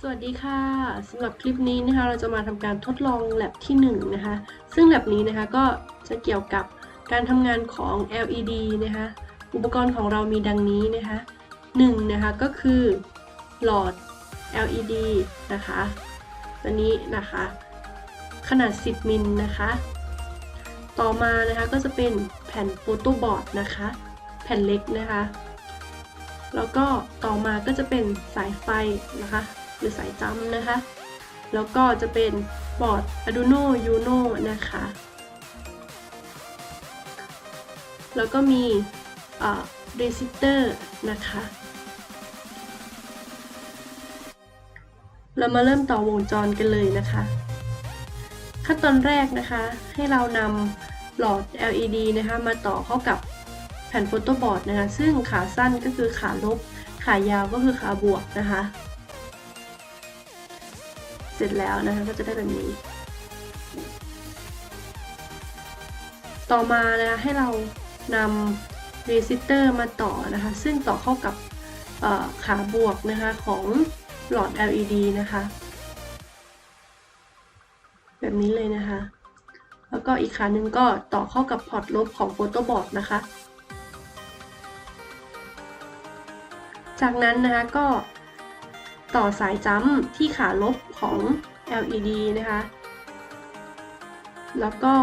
สวัสดีค่ะสำหรับคลิปนี้นะคะเราจะมาทำการทดลองแ a บที่1นะคะซึ่งแ a บนี้นะคะก็จะเกี่ยวกับการทำงานของ LED นะคะอุปกรณ์ของเรามีดังนี้นะคะ1นะคะก็คือหลอด LED นะคะตัวนี้นะคะขนาด 10 มิลนะคะต่อมานะคะก็จะเป็นแผ่นโฟโต้บอร์ดนะคะแผ่นเล็กนะคะ แล้วก็ต่อมาก็จะเป็นสายไฟนะคะ หรือสายจัมนะคะ แล้วก็จะเป็นบอร์ด Arduino Uno นะคะ แล้วก็มีเรซิสเตอร์นะคะ เรามาเริ่มต่อวงจรกันเลยนะคะ ขั้นตอนแรกนะคะให้เรานำหลอด LED นะคะมาต่อเข้ากับแผ่นโฟโต้บอร์ดนะคะ ซึ่งขาสั้นก็คือขาลบ ขายาวก็คือขาบวกนะคะ เสร็จแล้วนะคะก็จะได้แบบนี้ ต่อมานะให้เรานำเรซิสเตอร์มาต่อนะคะ ซึ่งต่อเข้ากับขาบวกนะคะของหลอด LED นะคะ แบบนี้เลยนะคะ แล้วก็อีกขาหนึ่งก็ต่อเข้ากับพอร์ตลบของโฟโต้บอร์ดนะคะ จากนั้นนะคะก็ ต่อสายจัมป์ที่ขาลบของ LED นะคะ แล้วก็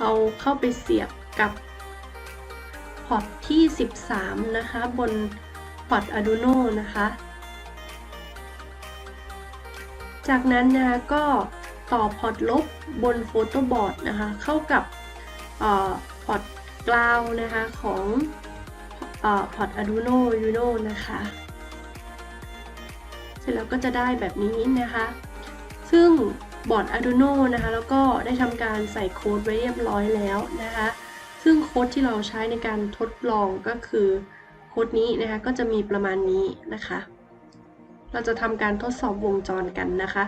เอาเข้าไปเสียบกับพอร์ตที่ 13 นะคะ บนพอร์ต Arduino นะคะ จากนั้นนะคะก็ต่อพอร์ตลบบนโฟโต้บอร์ดนะคะ เข้ากับพอร์ตกราวนะคะของ พอร์ต Arduino Uno นะคะ เสร็จแล้วก็จะได้แบบนี้นะคะ ซึ่งบอร์ด Arduino นะคะ แล้วก็ได้ทำการใส่โค้ดไว้เรียบร้อยแล้วนะคะ ซึ่งโค้ดที่เราใช้ในการทดลองก็คือโค้ดนี้นะคะ ก็จะมีประมาณนี้นะคะ เราจะทำการทดสอบวงจรกันนะคะ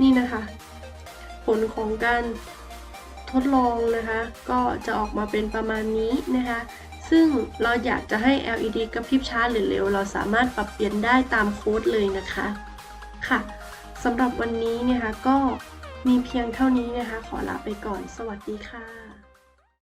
นี่นะคะ ผลของการทดลองนะคะ ก็จะออกมาเป็นประมาณนี้นะคะ ซึ่งเราอยากจะให้ LED กระพริบช้าหรือเร็ว เราสามารถปรับเปลี่ยนได้ตามโค้ดเลยนะคะค่ะสำหรับวันนี้นะคะก็มีเพียงเท่านี้นะคะ ขอลาไปก่อน สวัสดีค่ะ